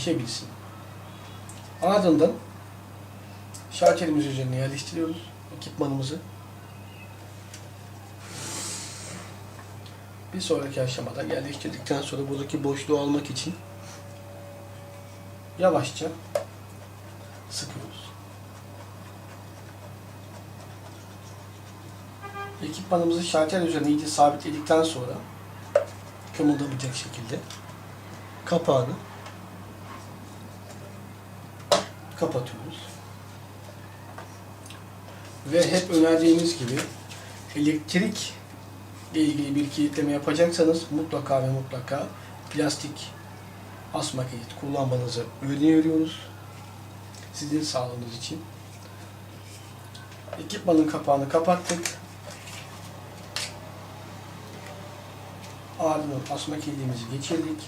erişebilsin. Ardından şalterimiz üzerine yerleştiriyoruz ekipmanımızı. Bir sonraki aşamada yerleştirdikten sonra buradaki boşluğu almak için yavaşça sıkıyoruz. Ekipmanımızı şalter üzerine iyice sabitledikten sonra kımıldamayacak şekilde kapağını kapatıyoruz. Ve hep önerdiğimiz gibi elektrik ile ilgili bir kilitleme yapacaksanız mutlaka ve mutlaka plastik asma kilit kullanmanızı öneriyoruz. Sizin sağlığınız için. Ekipmanın kapağını kapattık. Ardından asma kilidimizi geçirdik.